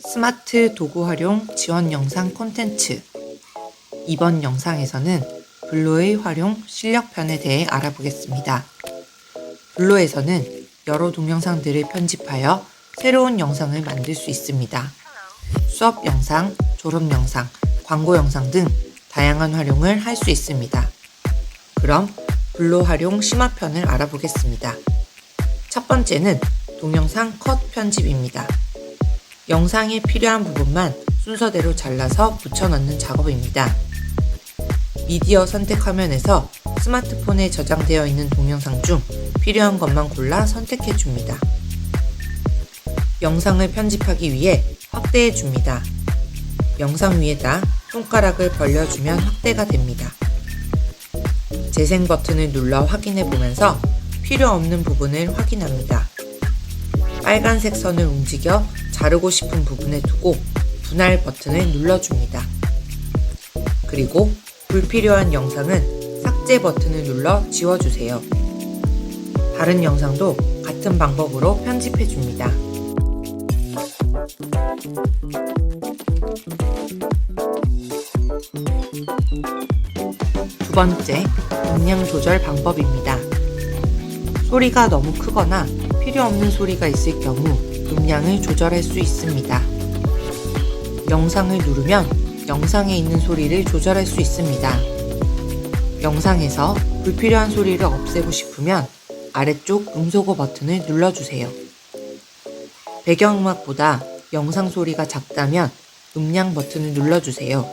스마트 도구 활용 지원 영상 콘텐츠. 이번 영상에서는 블로의 활용 실력편에 대해 알아보겠습니다. 블로에서는 여러 동영상들을 편집하여 새로운 영상을 만들 수 있습니다. 수업 영상, 졸업 영상, 광고 영상 등 다양한 활용을 할 수 있습니다. 그럼 블로 활용 심화편을 알아보겠습니다. 첫 번째는 동영상 컷 편집입니다. 영상에 필요한 부분만 순서대로 잘라서 붙여넣는 작업입니다. 미디어 선택 화면에서 스마트폰에 저장되어 있는 동영상 중 필요한 것만 골라 선택해 줍니다. 영상을 편집하기 위해 확대해 줍니다. 영상 위에다 손가락을 벌려주면 확대가 됩니다. 재생 버튼을 눌러 확인해 보면서 필요 없는 부분을 확인합니다. 빨간색 선을 움직여 자르고 싶은 부분에 두고 분할 버튼을 눌러줍니다. 그리고 불필요한 영상은 삭제 버튼을 눌러 지워주세요. 다른 영상도 같은 방법으로 편집해 줍니다. 두 번째, 음량 조절 방법입니다. 소리가 너무 크거나 필요 없는 소리가 있을 경우 음량을 조절할 수 있습니다. 영상을 누르면 영상에 있는 소리를 조절할 수 있습니다. 영상에서 불필요한 소리를 없애고 싶으면 아래쪽 음소거 버튼을 눌러주세요. 배경음악보다 영상 소리가 작다면 음량 버튼을 눌러주세요.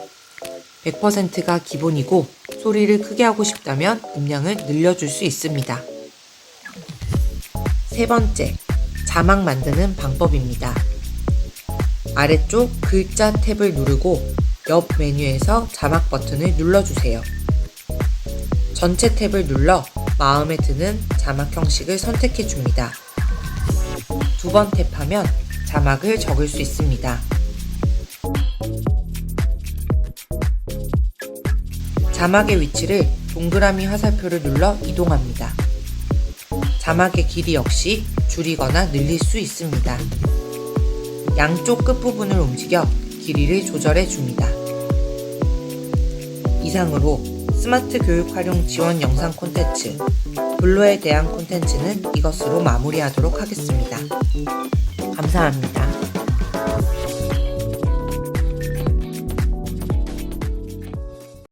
100%가 기본이고 소리를 크게 하고 싶다면 음량을 늘려줄 수 있습니다. 세 번째, 자막 만드는 방법입니다. 아래쪽 글자 탭을 누르고 옆 메뉴에서 자막 버튼을 눌러주세요. 전체 탭을 눌러 마음에 드는 자막 형식을 선택해 줍니다. 두 번 탭하면 자막을 적을 수 있습니다. 자막의 위치를 동그라미 화살표를 눌러 이동합니다. 자막의 길이 역시 줄이거나 늘릴 수 있습니다. 양쪽 끝부분을 움직여 길이를 조절해 줍니다. 이상으로 스마트 교육 활용 지원 영상 콘텐츠, 블로에 대한 콘텐츠는 이것으로 마무리하도록 하겠습니다. 감사합니다.